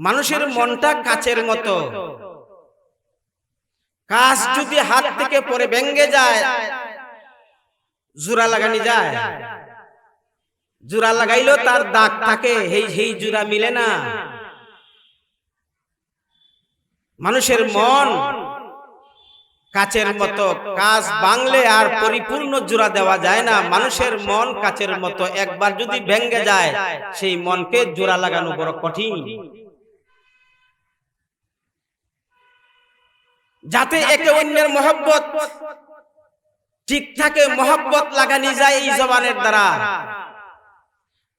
মানুষের মনটা কাচের মতো। কাজ যদি হাত থেকে পরে ভেঙ্গে যায় জোড়া লাগানি যায়। জোড়া লাগাইলেও তার দাগ থাকে এই সেই জোড়া মিলে না। মানুষের মন কাচের মতো। কাজ বাংলে আর পরিপূর্ণ জোড়া দেওয়া যায় না। মানুষের মন কাচের মতো। একবার যদি ভেঙ্গে যায় সেই মনকে জোড়া লাগানো বড় কঠিন। যাতে একে অন্যের মহব্বত ঠিক থাকে মহব্বত লাগানি যায় এই জবানের দ্বারা।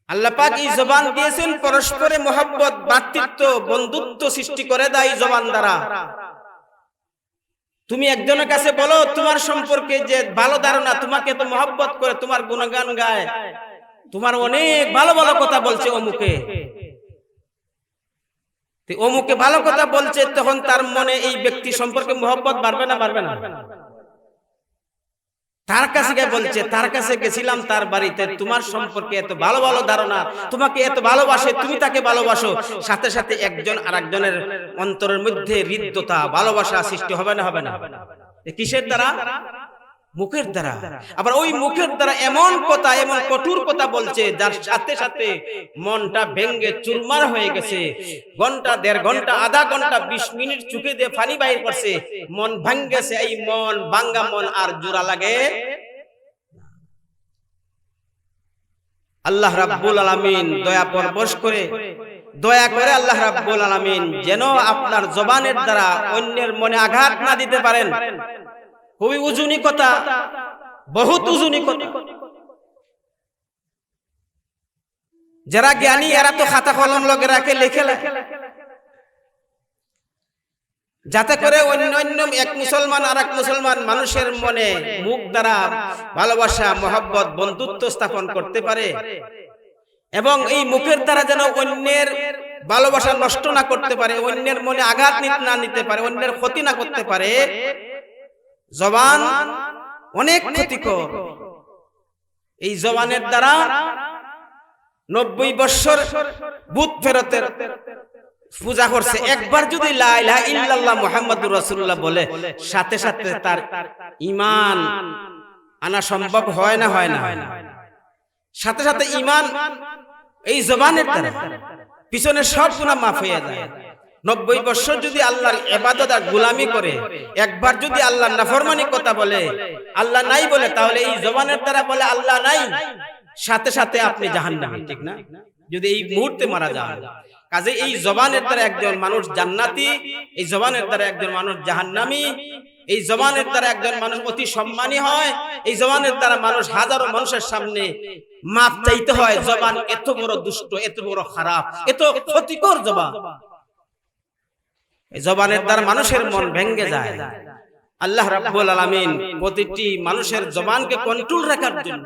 আল্লাহ পাক এই জবান দিয়েছেন পরস্পরে মহব্বত ভ্রাতৃত্ব বন্ধুত্ব সৃষ্টি করে দেয় এই জবান দ্বারা। তুমি একজনের কাছে বলো তোমার সম্পর্কে যে ভালো ধারণা তোমাকে তো মহব্বত করে তোমার গুণগান গায়। তোমার অনেক ভালো ভালো কথা বলছে অমুকে। অমুকে ভালো কথা বলছে, তখন তার মনে এই ব্যক্তি সম্পর্কে মহব্বত বাড়বে না বাড়বে না? তার কাছে গিয়ে বলছে, তার কাছে গেছিলাম তার বাড়িতে, তোমার সম্পর্কে এত ভালো ভালো ধারণা, তোমাকে এত ভালোবাসে, তুমি তাকে ভালোবাসো। সাথে সাথে একজন আর একজনের অন্তরের মধ্যে হৃদ্যতা, ভালোবাসা সৃষ্টি হবে না হবে না? কিসের দ্বারা? মুখের দ্বারা। আবার ওই মুখের দ্বারা এমন কথা এমন কঠোর কথা বলছে যার সাথে সাথে মনটা ভেঙ্গে চুরমার হয়ে গেছে। ঘণ্টা দেড় ঘণ্টা আধা ঘণ্টা বিশ মিনিট চুকে দিয়ে পানি বাইর করছে। মন ভাঙ্গেছে এই মন ভাঙ্গা মন আর জোড়া লাগে। আল্লাহ রাব্বুল আলামিন দয়া পরবশ করে দয়া করে আল্লাহ রাব্বুল আলামিন যেন আপনার জবানের দ্বারা অন্যের মনে আঘাত না দিতে পারেন। খুবই উজুনি কথা, বহুত উজুনি কথা। যারা জ্ঞানী, এরা তো খাতা কলম লগে রাখে, লেখে যাতে করে অন্য অন্য এক মুসলমান আর এক মুসলমান মানুষের মনে মুখ দ্বারা ভালোবাসা, মহব্বত, বন্ধুত্ব স্থাপন করতে পারে। এবং এই মুখের দ্বারা যেন অন্যের ভালোবাসা নষ্ট না করতে পারে, অন্যের মনে আঘাত না নিতে পারে, অন্যের ক্ষতি না করতে পারে জবান অনেক ক্ষতিকর। এই জবানের দ্বারা নব্বই বৎসর বুথ ফেরতের পূজা করছে। একবার যদি ইল্লাল্লাহ মুহাম্মাদুর রাসূলুল্লাহ বলে সাথে সাথে তার ইমান আনা সম্ভব হয় না হয় না। সাথে সাথে ইমান এই জবানের দ্বারা। পিছনে সব গুনাহ মাফ হয়ে যায়। নব্বই বছর যদি আল্লাহর এবাদত আর গুলামি করে একবার যদি আল্লাহ নাফরমানি কথা বলে আল্লাহ নাই বলে তাহলে এই জবানের দ্বারা বলে আল্লাহ নাই সাথে সাথে আপনি জাহান জাহান্নামী ঠিক না? যদি এই মুহূর্তে মারা যান কাজে এই জবানের দ্বারা একজন মানুষ জান্নাতি এই জবানের দ্বারা একজন মানুষ জাহান্নামী এই জবানের দ্বারা একজন মানুষ অতি সম্মানী হয় এই জবানের দ্বারা মানুষ হাজারো মানুষের সামনে মাপ চাইতে হয় জবান এত বড় দুষ্ট এত বড় খারাপ এত ক্ষতিকর জবান জবানের দ্বারা মানুষের মন ভেঙ্গে যায়। আল্লাহ রাব্বুল আলামিন প্রতিটি মানুষের জবানকে কন্ট্রোল রাখার জন্য।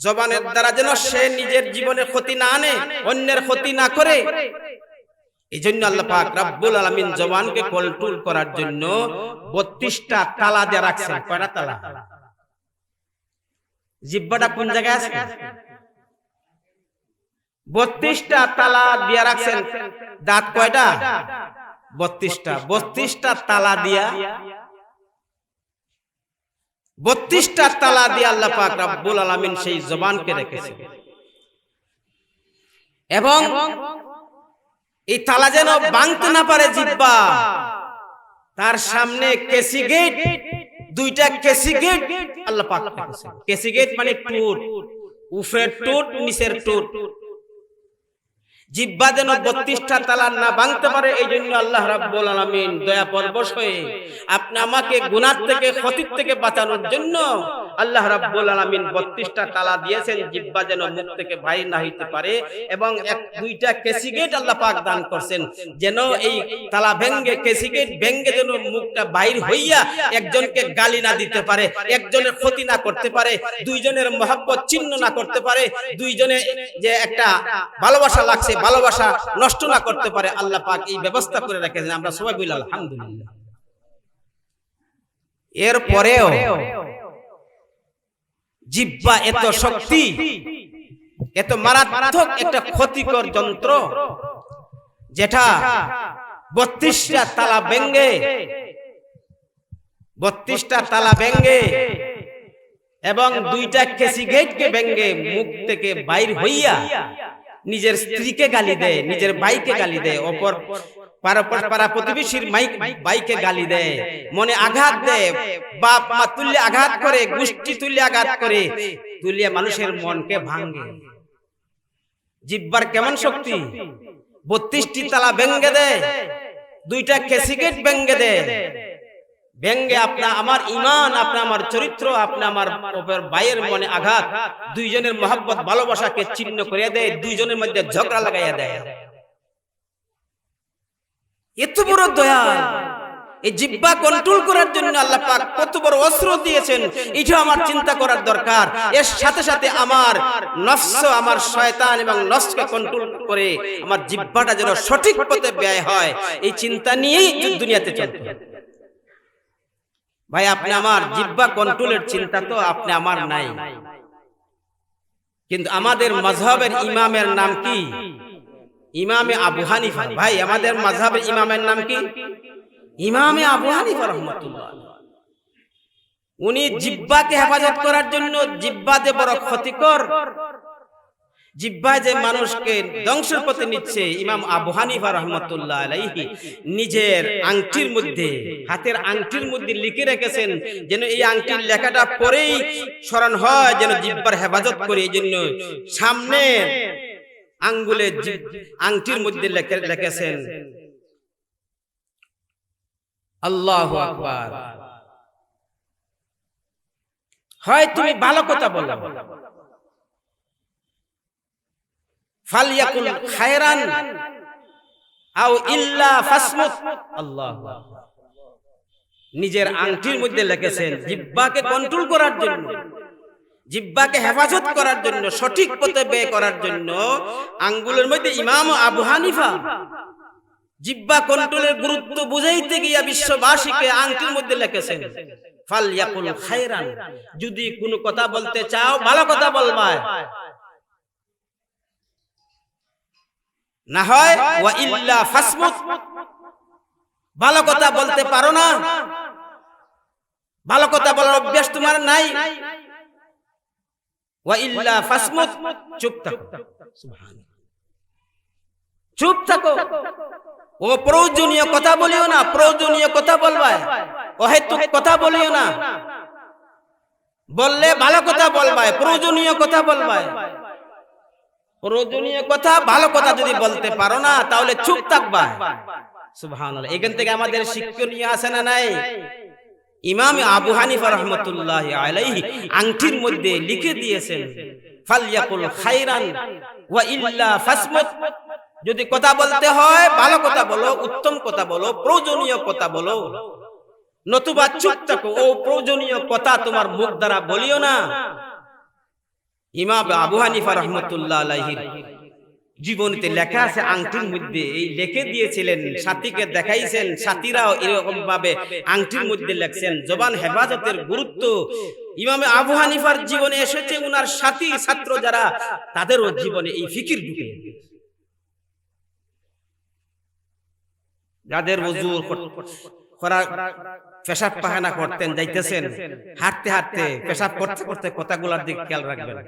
জবানের দ্বারা যেন সে নিজের জীবনে ক্ষতি না আনে, অন্যের ক্ষতি না করে। এই জন্য আল্লাহ পাক রাব্বুল আলামিন জবানকে কন্ট্রোল করার জন্য 32টা তালা দিয়ে রাখছেন। কয়টা তালা? জিব্বাটা কোন জায়গায় আছে? 32টা তালা দিয়ে রাখছেন। দাঁত কয়টা? বত্রিশটা বত্রিশটা তালা দিয়া। বত্রিশটা তালা দিয়ে আল্লাহ পাক রাব্বুল আলামিন সেই জবানকে রেখেছে এবং এই তালা যেন ভাঙতে না পারে জিব্বা তার সামনে কেসি গেট দুইটা কেসি গেট আল্লাহ পাক রেখেছে কেসি গেট মানে টুট উফরের টুট নিচের টুট। জিব্বা যেন বত্রিশটা তালা না ভাঙতে পারে এই জন্য আল্লাহ রাব্বুল আলামিন দয়া পরবশ হয়ে আপনি আমাকে গুনার থেকে, ক্ষতির থেকে বাঁচানোর জন্য আল্লাহ রাব্বুল আলামিন বত্রিশটা তালা দিয়েছেন, জিব্বা যেন মুখ থেকে বাইর না হইতে পারে এবং এক, দুইটা কেসিগেট আল্লাহ পাক দান করছেন, যেন এই তালা ভেঙ্গে কেসিগেট ভেঙ্গে যেন মুখটা বাইর হইয়া একজনকে গালি না দিতে পারে, একজনের ক্ষতি না করতে পারে, দুইজনের মহাব্বত চিহ্ন না করতে পারে, দুইজনে যে একটা ভালোবাসা লাগছে ভালোবাসা নষ্ট না করতে পারে আল্লাহ পাক এই ব্যবস্থা করে রেখেছেন। আমরা সবাই বলি, আলহামদুলিল্লাহ। এর পরেও জিব্বা এত শক্তি, এত মারাত্মক একটা ক্ষতিকর যন্ত্র, যেটা বত্রিশটা তালা ব্যঙ্গে বত্রিশটা তালা ব্যঙ্গে এবং দুইটা কেসি গেটকে ব্যঙ্গে মুখ থেকে বাইর হইয়া নিজের স্ত্রীকে গালি দেয় নিজের বাইকে গালি দেয় অপর পারা প্রতিবেশীর বাইকে গালি দেয় মনে আঘাত দেয় বাপ মা তুল্যে আঘাত করে গোষ্ঠী তুল্যে আঘাত করে তুলিয়া মানুষের মনকে ভাঙ্গে জিব্বার কেমন শক্তি? বত্রিশটি তালা ব্যঙ্গে দেয় দুইটা কেসিকেট ব্যঙ্গে দেয়। ব্যঙ্গে আপনা আমার ইমান আপনা আমার চরিত্র আপনা আমার ভাইয়ের মনে আঘাত। দুইজনের মহাব্বত ভালোবাসাকে চিহ্ন করিয়া দেয় দুইজনের মধ্যে ঝগড়া লাগাইয়া দেয়। এত বড় দয়া এই জিব্বা কন্ট্রোল করার জন্য আল্লাহ পাক কত বড় অস্ত্র দিয়েছেন। এটা আমার চিন্তা করার দরকার। এর সাথে সাথে আমার নফস আমার শয়তান এবং নফসকে কন্ট্রোল করে আমার জিব্বাটা যেন সঠিক পথে ব্যয় হয়। এই চিন্তা নিয়েই দুনিয়াতে চলতে ভাই আপনি আমার জিব্বা কন্ট্রোলের চিন্তা তো আপনি আমার নাই। কিন্তু আমাদের মজহবের ইমামের নাম কি? ইমামে আবু হানিফা। ভাই আমাদের মজহবের ইমামের নাম কি? ইমামে আবু হানিফা রহমতুল্লাহ। উনি জিব্বাকে হেফাজত করার জন্য জিব্বাতে বড় ক্ষতিকর জিব্বায় যে মানুষকে ধ্বংসের পথে নিচ্ছে ইমাম আবু হানিফা রহমতুল্লাহ আলাইহি, নিজের আংটির মধ্যে, হাতের আংটির মধ্যে লিখে রেখেছেন যেন এই আংটির লেখাটা পরেই স্মরণ হয়, যেন জিব্বার হেফাজত করে, এই জন্য সামনে আঙ্গুলে আংটির মধ্যে লিখেছেন, আল্লাহ আকবার। হয় তুমি ভালো কথা বলো। খায়রান নিজের আংটির মধ্যে লিখেছেন, জিব্বাকে কন্ট্রোল করার জন্য, জিব্বাকে হেফাজত করার জন্য, সঠিক পথে ব্যয় করার জন্য আঙ্গুলের মধ্যে ইমাম আবু হানিফা জিব্বা কন্ট্রোলের গুরুত্ব বুঝাইতে গিয়া বিশ্ববাসীকে আংটির মধ্যে লিখেছেন, ফালিয়াকুল খায়রান। যদি কোনো কথা বলতে চাও, ভালো কথা বলবায়। না হয় ওয়া ইল্লা ফাসমুত ভালো কথা বলতে পারো না। ভালো কথা বলার অভ্যাস তোমার নাই। ওয়া ইল্লা ফাসমুত চুপ থাকো। চুপ থাকো। ও প্রয়োজনীয় কথা বলিও না প্রয়োজনীয় কথা বলবা অহেতুক কথা বলিও না। বললে ভালো কথা বলবায় প্রয়োজনীয় কথা বলবায়। প্রয়োজনীয় কথা, ভালো কথা যদি বলতে পারো না, তাহলে চুপ থাকবা। সুবহানাল্লাহ। এখান থেকে আমাদের শিক্ষণীয় আছে না নাই? ইমাম আবু হানিফা রহমতুল্লাহ আলাইহি আংটির মধ্যে লিখে দিয়েছেন, ফালিয়াকুল খাইরান ওয়া ইল্লা ফাসমুত। যদি কথা বলতে হয়, ভালো কথা বলো, উত্তম কথা বলো, প্রয়োজনীয় কথা বলো। নতুবা চুপ থাকো, ও প্রয়োজনীয় কথা তোমার মুখ দ্বারা বলিও না। ইমাম আবু হানিফা রহমতুল্লাহ আলাইহির জীবনীতে লেখা আছে আংটির মধ্যে এই লেখে দিয়েছিলেন সাথীকে দেখাইছেন সাথীরাও এরকম ভাবে আংটির মধ্যে লেখছেন। জবান হেফাজতের গুরুত্ব। ইমামে আবু হানিফার জীবনে এসেছে উনার সাথী ছাত্র যারা তাদেরও জীবনে এই ফিকির ঢুকে। যাদের ওজুর করা পেশাব পাখানা করতেন যাইতেছেন। হাঁটতে হাঁটতে পেশাব করতে করতে কথাগুলোর দিকে খেয়াল রাখবেন।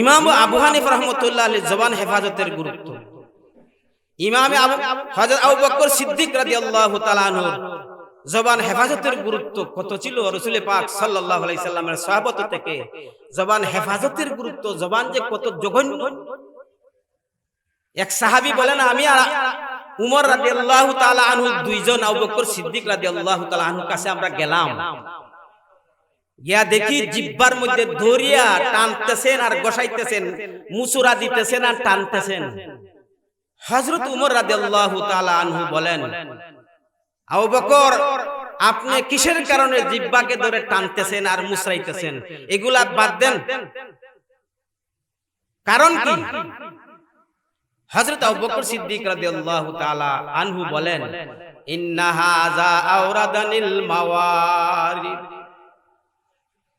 ইমাম আবু হানিফ রহমতুল্লাহ আলী জবান হেফাজতের গুরুত্ব। ইমাম আবু বকর সিদ্দিক রাদিয়াল্লাহু তাআলা আনহু জবান হেফাজতের গুরুত্ব কত ছিল? রাসূল পাক সাল্লাল্লাহু আলাইহি সাল্লামের সাহাবত থেকে জবান হেফাজতের গুরুত্ব জবান যে কত জঘন্য এক সাহাবি বলেন, আমি আর উমর রাদিয়াল্লাহু তাআলা আনহু দুইজন আবু বকর সিদ্দিক রাদিয়াল্লাহু তাআলা আনহু কাছে আমরা গেলাম। গিয়া দেখি জিব্বার মধ্যে ধরিয়া টানতেছেন আর গসাইতেছেন মুসুরা দিতেছেন আর টানতেছেন। হযরত উমর রাদিয়াল্লাহু তাআলা আনহু বলেন, আবু বকর, আপনি কিসের কারণে জিব্বাকে ধরে টানতেছেন আর মুসরাইতেছেন এগুলা বাদ দেন। কারণ কি? হযরত আবু বকর সিদ্দিক রাদিয়াল্লাহু তাআলা আনহু বলেন ইন্না হাযা আওরাদানিল মাওয়ারিদ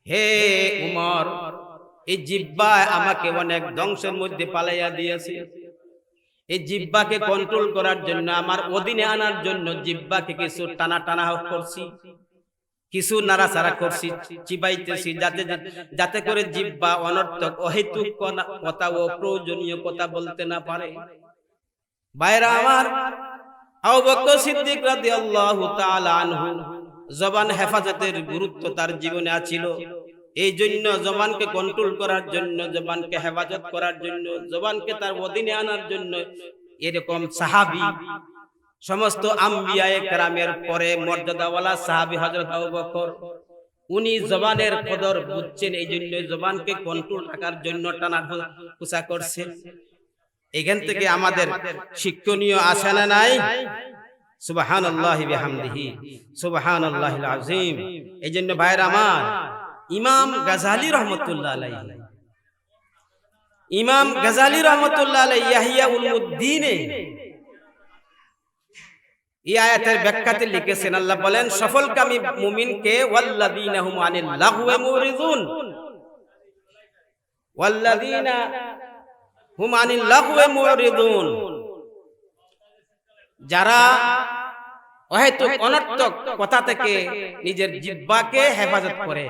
হে উমর এই জিব্বায় আমাকে অনেক ধ্বংসের মধ্যে পালাইয়া দিয়েছে। এই জিব্বাকে কন্ট্রোল করার জন্য আমার অধীনে আনার জন্য জিব্বাকে কিছু টানা টানা করছি। কিছু নাড়াচাড়া করছি, চিবাইতেছি, যাতে যাতে করে জিব্বা অনর্থক অহেতুক কথা ও প্রয়োজনীয় কথা বলতে না পারে। বাইরা আমার জবান হেফাজতের গুরুত্ব তার জীবনে আছিল। এই জন্য জবানকে কন্ট্রোল করার জন্য, জবানকে হেফাজত করার জন্য, জবানকে তার অধীনে আনার জন্য এরকম সাহাবী সমস্ত আম্বিয়ায়ে কেরামের পরে মর্যাদাওয়ালা সাহাবী হযরত আবু বকর উনি জবানের কদর বুঝছেন এই জন্য জবানকে কন্ট্রোল রাখার জন্য টানা কুচা করছেন এখান থেকে আমাদের শিক্ষণীয় আছে না নাই? সুবহানাল্লাহি বিহামদিহি। সুবহানাল্লাহিল আযীম। এই জন্য ভাইরা আমার ইমাম গাজালি রহমতুল্লাহ আলাইহি। ইমাম গাজালি রহমতুল্লাহ আলাইহি ইয়াহিয়া উলমুদ্দিনে এই আয়াতের ব্যাখ্যাতে লিখেছেন আল্লাহ বলেন সফলকামী মুমিনকে ওয়াল্লাযীনা হুম আনিল মুরিদুন ওয়াল্লাযীনা হুম আনিল মুরিদুন যারা হয়তো অনর্থক কথা থেকে নিজের জিব্বাকে হেফাজত করে।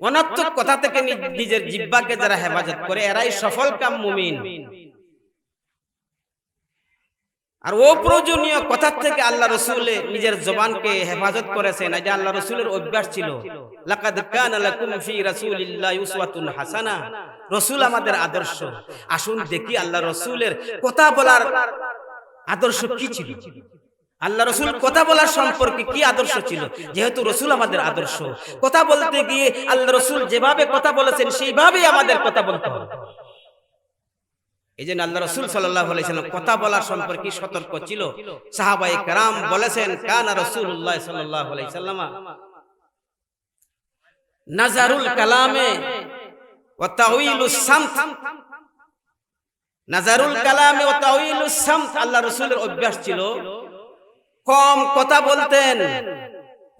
অনর্থক কথা থেকে নিজের জিব্বাকে যারা হেফাজত করে এরাই সফল কাম মুমিন। আর ও প্রয়োজনীয় কথা থেকে আল্লাহ রসুলে নিজের জবানকে হেফাজত করেছেন। এটা আল্লাহ রসুলের অভ্যাস ছিল হাসানা। রসুল আমাদের আদর্শ। আসুন দেখি আল্লাহ রসুলের কথা বলার আদর্শ কি ছিল? আল্লাহ রসুল কথা বলার সম্পর্কে কি আদর্শ ছিল? যেহেতু রসুল আমাদের আদর্শ। কথা বলতে গিয়ে আল্লাহ রসুল যেভাবে কথা বলেছেন, সেইভাবেই আমাদের কথা বলতে হবে। এই জন্য আল্লাহ রসুল সাল্লাহ আলাইসাল্লাম কথা বলার সম্পর্কে সতর্ক ছিল। সাহাবাই কারাম বলেছেন, কানা রসুল্লাহ সাল্লাহ আলাইসাল্লামা নাজারুল কালামে নাজারুল কালামে আল্লাহ রসুলের অভ্যাস ছিল, কম কথা বলতেন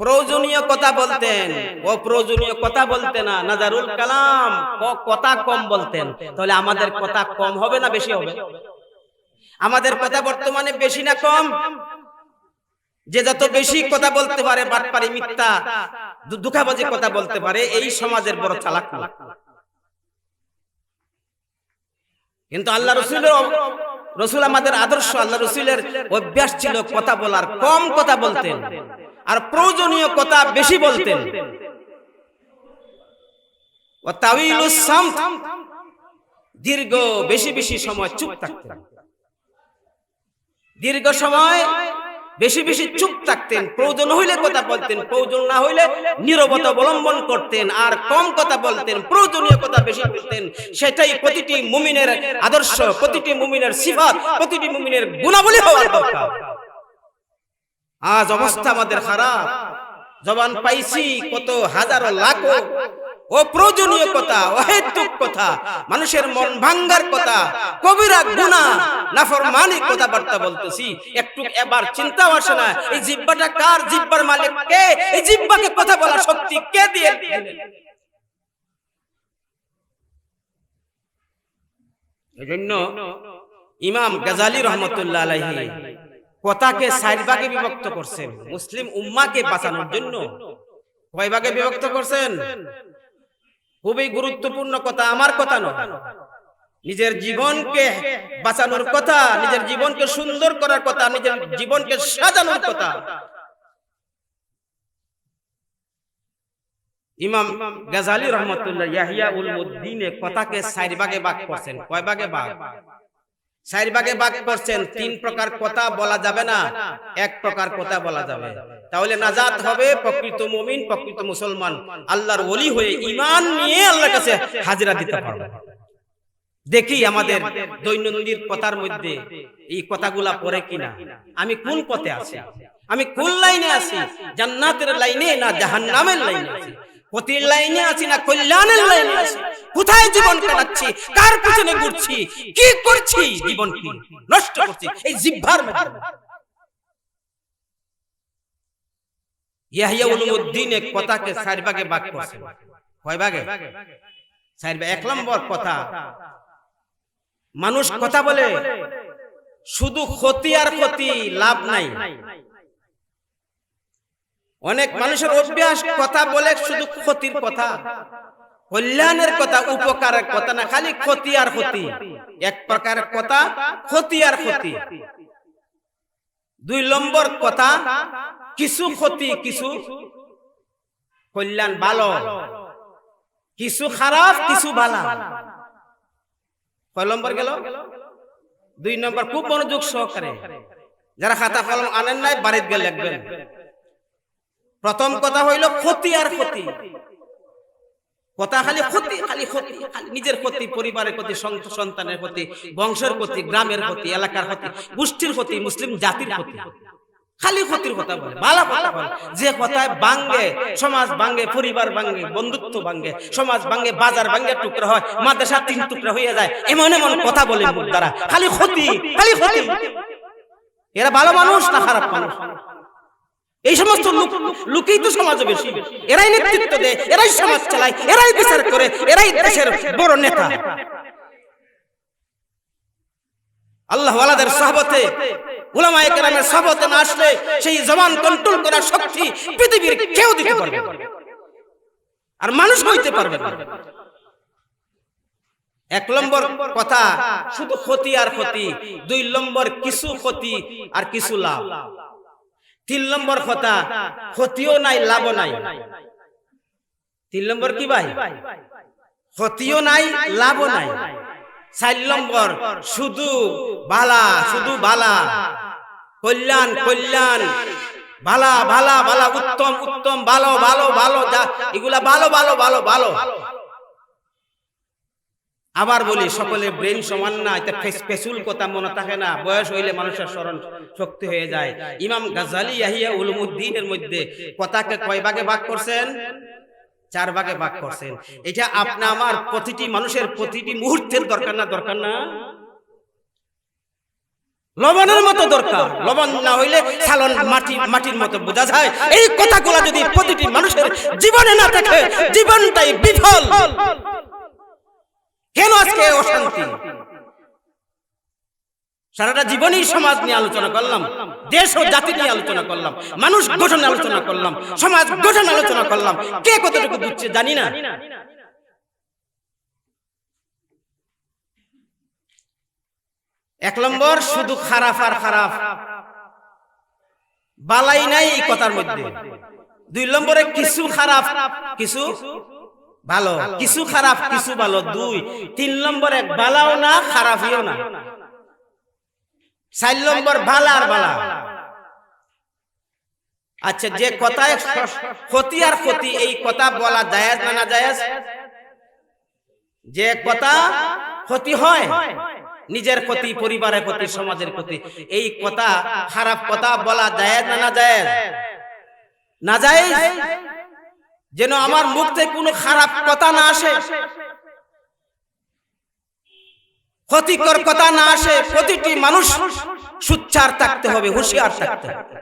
প্রয়োজনীয় কথা বলতেন। অপ্রয়োজনীয় কথা বলতে না। নাজারুল কালাম কথা কম বলতেন। তাহলে আমাদের কথা কম হবে না বেশি হবে? আমাদের কথা বর্তমানে বেশি না কম? যে যত বেশি কথা বলতে পারে বাটপারি মিথ্যা দুঃখাবাজি কথা বলতে পারে, এই সমাজের বড় চালাক কিন্তু আল্লাহ রসুলের রসুল আমাদের আদর্শ, আল্লাহ রসুলের অভ্যাস ছিল কথা বলার, কম কথা বলতেন। আর প্রয়োজনীয় কথা বেশি বলতেন। দীর্ঘ, বেশি বেশি সময় চুপ থাকতেন। দীর্ঘ সময়, বেশি বেশি চুপ থাকতেন। প্রয়োজন হইলে কথা বলতেন, প্রয়োজন না হইলে নীরবতা অবলম্বন করতেন। আর কম কথা বলতেন, প্রয়োজনীয় কথা বেশি বলতেন। সেটাই প্রতিটি মুমিনের আদর্শ, প্রতিটি মুমিনের সিফাত, প্রতিটি মুমিনের গুণাবলী হওয়ার দরকার। আজ অবস্থা আমাদের খারাপ। জবান পাইছি কত হাজারো লাখ। ও প্রয়োজনীয় কথা, অহেতুক কথা, মানুষের মন ভাঙ্গার কথা কবিরা গুণা, নাফরমানি কথাবার্তা বলতেছি। একটু এবার চিন্তা আসে না, এই জিব্বাটা কার জিব্বার মালিক কে? এই জিব্বাকে কথা বলার শক্তি কে দিয়ে এজন্য ইমাম গাজালি রহমতুল্লাহ আলাইহি কথাকে চার ভাগে বিভক্ত করছেন। মুসলিম উম্মাকে বাঁচানোর জন্য। কয় ভাগে বিভক্ত করছেন? খুবই গুরুত্বপূর্ণ কথা আমার কথা নয়। নিজের জীবনকে বাঁচানোর কথা নিজের জীবনকে সুন্দর করার কথা নিজের জীবনকে সাজানোর কথা। ইমাম গাজালি রহমতুল্লাহ ইয়াহিয়া উল মুদ্দিনে কথাকে চার ভাগে ভাগ করছেন। কয় ভাগে? ভাগ? চার ভাগে ভাগ করছেন তিন প্রকার কথা বলা যাবে না এক প্রকার কথা বলা যাবে। তাহলে নাজাত হবে প্রকৃত মুমিন প্রকৃত মুসলমান। আল্লাহর ওলি হয়ে ইমান নিয়ে আল্লাহর কাছে হাজিরা দিতে পারবে। দেখি আমাদের দৈনন্দিন কথার মধ্যে এই কথাগুলা পড়ে কিনা? আমি কোন পথে আছি? আমি কোন লাইনে আছি? জান্নাতের লাইনে না জাহান্নামের লাইনে আছি? পতির লাইনে আছি না, কল্যাণের লাইনে আছি। কোথায় জীবন কাটাচ্ছি? কার পিছনে ঘুরছি? কি করছি? জীবন নষ্ট করছি? এই ইয়াহিয়া এক কথাকে চার ভাগে কয় ভাগে? চার এক নম্বর কথা, মানুষ কথা বলে, শুধু ক্ষতি আর ক্ষতি লাভ নাই। অনেক মানুষের অভ্যাস কথা বলে শুধু ক্ষতির কথা। কল্যাণের কথা উপকারের কথা না খালি ক্ষতি আর ক্ষতি। এক প্রকারের কথা ক্ষতি আর ক্ষতি দুই নম্বর কথা কিছু ক্ষতি কিছু কল্যাণ ভালো। কিছু খারাপ কিছু ভালো। কয় নম্বর গেল? দুই নম্বর খুব মনোযোগ সহকারে। যারা খাতা কলম আনেন নাই বাড়িতে গেলে লিখবেন প্রথম কথা হইল ক্ষতি আর ক্ষতি। কথা খালি ক্ষতি খালি ক্ষতি নিজের ক্ষতি, পরিবারের ক্ষতি সন্তানের ক্ষতি, বংশের ক্ষতি, গ্রামের ক্ষতি, এলাকার ক্ষতি, গোষ্ঠীর ক্ষতি, মুসলিম জাতির ক্ষতি। খালি ক্ষতির কথা বলে কথা বলে। যে কথায় বাঙ্গে সমাজ বাঙ্গে পরিবার বাঙ্গে বন্ধুত্ব বাঙ্গে সমাজ বাঙ্গে বাজার বাঙ্গে টুকরা হয়, মাদ্রাসা তিন টুকরা হয়ে যায়, এমন এমন কথা বলে তারা খালি ক্ষতি খালি ক্ষতি। এরা ভালো মানুষ না খারাপ মানুষ? এই সমস্ত লোক লোকেই তো সমাজে বেশি। এরাই নেতৃত্ব দেয়, এরাই সমাজ চালায়, এরাই বিচার করে, এরাই দেশের বড় নেতা। আল্লাহ ওয়ালাদের সহবতে উলামা একরামের সহবতে না আসলে সেই জবান কন্ট্রোল করার শক্তি পৃথিবীর কেউ দিতে পারবে। আর মানুষ হইতে পারবে না। এক নম্বর কথা, শুধু ক্ষতি আর ক্ষতি, দুই নম্বর কিছু ক্ষতি আর কিছু লাভ। তিন নম্বর কথা, ক্ষতিও নাই, লাভও নাই। তিন নম্বর কি ভাই? ক্ষতিও নাই, লাভও নাই। চার নম্বর, শুধু বালা শুধু বালা। কল্যাণ কল্যাণ। ভালা ভালা ভালা উত্তম উত্তম ভালো ভালো ভালো এগুলা ভালো ভালো ভালো ভালো আবার বলি সকলে ব্রেন সমান না এটা ফেসুল কথা মনে থাকে না, বয়স হইলে মানুষের স্মরণ শক্তি হয়ে যায়। ইমাম গাজালি ইয়াহিয়া উলুমুদ্দিনের মধ্যে কথাকে কয় ভাগে ভাগ করছেন? চার ভাগে ভাগ করছেন। এটা আপনা আমার প্রতিটি মানুষের প্রতিটি মুহূর্তের দরকার না দরকার না? লবণের মতো দরকার। লবণ না হইলে সালন মাটি, মাটির মতো বোঝা যায়। এই কথাগুলো যদি প্রতিটি মানুষের জীবনে না থাকে জীবনটাই বিফল। কেন আজকে অশান্তি? সারাটা জীবনই সমাজ নিয়ে আলোচনা করলাম, দেশ ও জাতি নিয়ে আলোচনা করলাম, মানুষ গঠন আলোচনা করলাম, সমাজ গঠন আলোচনা করলাম, কে কতটুকু বুঝছে জানি না। এক নম্বর, শুধু খারাপ আর খারাপ। বালাই নাই এই কথার মধ্যে। দুই নম্বরে, কিছু খারাপ, কিছু ভালো। কিছু খারাপ কিছু ভালো। দুই তিন নম্বর এক বালাও না খারাপিও না। চার নম্বর ভালা আর বালা। আচ্ছা যে কথায় ক্ষতি আর ক্ষতি এই কথা বলা জায়েজ না না জায়েজ? যে কথা ক্ষতি হয় নিজের ক্ষতি পরিবারের ক্ষতি সমাজের ক্ষতি এই কথা খারাপ কথা বলা জায়েজ না না জায়েজ? না জায়েজ? যেন আমার মুখ থেকে কোনো খারাপ কথা না আসে। ক্ষতিকর কথা না আসে প্রতিটি মানুষ সুচ্চার থাকতে হবে হুঁশিয়ার থাকতে হবে।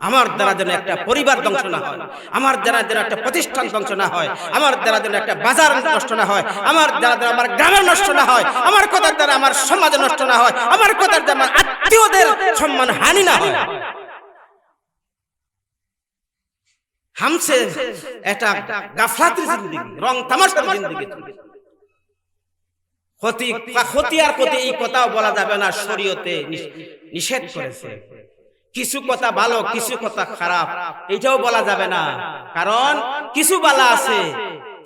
আমার দ্বারা যেন একটা পরিবার ধ্বংস না হয়। আমার দ্বারা যেন একটা প্রতিষ্ঠান ধ্বংস না হয়। আমার দ্বারা যেন একটা বাজার নষ্ট না হয়। আমার দ্বারা যেন আমার গ্রামের নষ্ট না হয়। আমার কথার দ্বারা আমার সমাজ নষ্ট না হয়। আমার কথার দ্বারা আমার আত্মীয়দের সম্মান হানি না হয়। হামসে একটা গাফলাতির জিন্দগি, রং তামাশার জিন্দগি ক্ষতি ক্ষতি আর ক্ষতি এই কথাও বলা যাবে না, শরীয়তে নিষেধ করেছে। কিছু কথা ভালো, কিছু কথা খারাপ, এটাও বলা যাবে না। কারণ কিছু বালা আছে,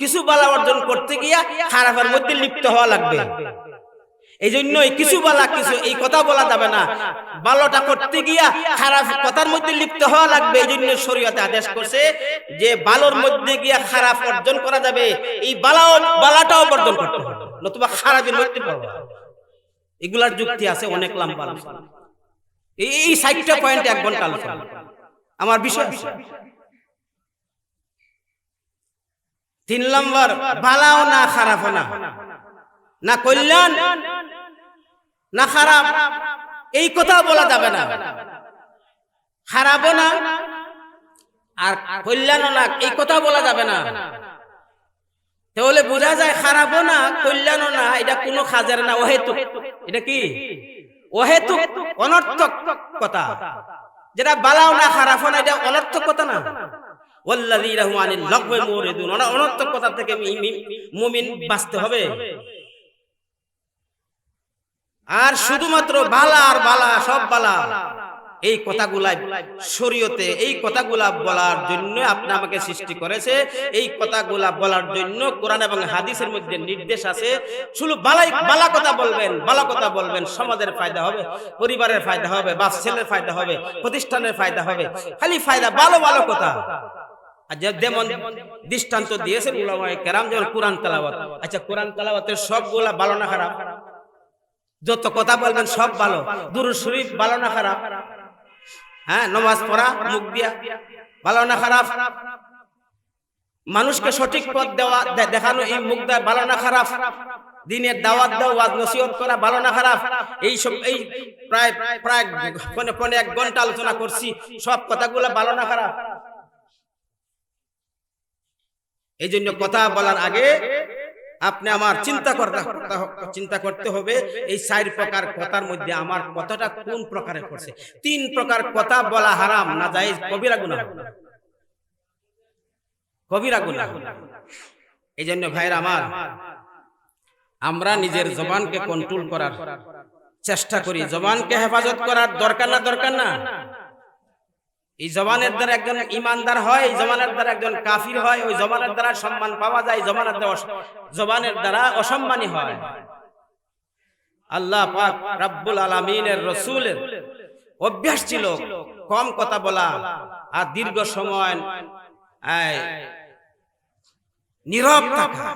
কিছু বালা অর্জন করতে গিয়া খারাপের মধ্যে লিপ্ত হওয়া লাগবে। এই জন্যই কিছু বালা কিছু, এই কথা বলা যাবে না। ভালোটা করতে গিয়া খারাপ কথার মধ্যে লিপ্ত হওয়া লাগবে এই জন্য শরীয়তে আদেশ করছে যে ভালোর মধ্যে গিয়া খারাপ অর্জন করা যাবে, এই বালাও, বালাটাও অর্জন করতে হবে, নতুবা খারাপের মধ্যে পড়বে। এগুলার যুক্তি আছে অনেক লম্বা। এই সাইডটা পয়েন্ট এক ঘণ্টা আলোচনা। আমার বিষয়। তিন নম্বর, বালাও না খারাপও না। না কল্যাণ, না খারাপ, এই কথা বলা যাবে না। খারাপও না, আর কল্যাণও না, এই কথা বলা যাবে না। তাহলে বোঝা যায় খারাপও না, কল্যাণও না, এটা কোনো খাজের না, অহেতুক। এটা কি? অহেতুক, অনর্থক কথা। যেটা বালাও না, খারাপও না, এটা অনর্থক কথা না। অনর্থক কথা থেকে মুমিন বাঁচতে হবে। আর শুধুমাত্র বালা আর বালা সব বালা। এই কথাগুলা শরীয়তে এই কথাগুলা বলার জন্য আপনি আমাকে সৃষ্টি করেছে। এই কথাগুলা বলার জন্য কোরআন এবং হাদিসের মধ্যে নির্দেশ আছে। শুধু বালাই বালা কথা বলবেন বালা কথা বলবেন সমাজের ফায়দা হবে পরিবারের ফায়দা হবে বা ছেলের ফায়দা হবে প্রতিষ্ঠানের ফায়দা হবে। খালি ফায়দা ভালো ভালো কথা। যেমন দৃষ্টান্ত দিয়েছেন উলামায়ে কেরাম যেমন কোরআন তেলাওয়াত। আচ্ছা কোরআন তেলাওয়াতের সবগুলা ভালো না খারাপ? যত কথা বলবেন সব ভালো। দুরুদ শরীফ, ভালো না খারাপ? হ্যাঁ নমাজ পড়া, মুখ দিয়া। ভালো না খারাপ? মানুষকে সঠিক পথ দেওয়া দেখানো, এই মুখ দেয় ভালো না খারাপ? দিনের দাওয়াত দেওয়া নসিহত করা ভালো না খারাপ? এই সব এই প্রায় প্রায় পনে এক ঘণ্টা আলোচনা করছি, সব কথাগুলো ভালো না খারাপ? এই জন্য কথা বলার আগে আপনি আমার চিন্তা করতে চিন্তা করতে হবে এই চার প্রকার কথার মধ্যে আমার কথাটা কোন প্রকারে করছে তিন প্রকার কথা বলা হারাম না যায় কবিরা গুণা কবিরা গুণা এই জন্য ভাইয়ের আমার আমরা নিজের জবানকে কন্ট্রোল করার চেষ্টা করি। জবানকে হেফাজত করার দরকার না দরকার না? এই জবানের দ্বারা একজন ইমানদার হয়, এই জবানের দ্বারা একজন কাফির হয়, ওই জবানের দ্বারা সম্মান পাওয়া যায় জবানের দ্বারা জবানের দ্বারা অসম্মানী হয়। আল্লাহ পাক রাব্বুল আলামিনের রসুলের অভ্যাস ছিল কম কথা বলা আর দীর্ঘ সময় নীরব থাকা।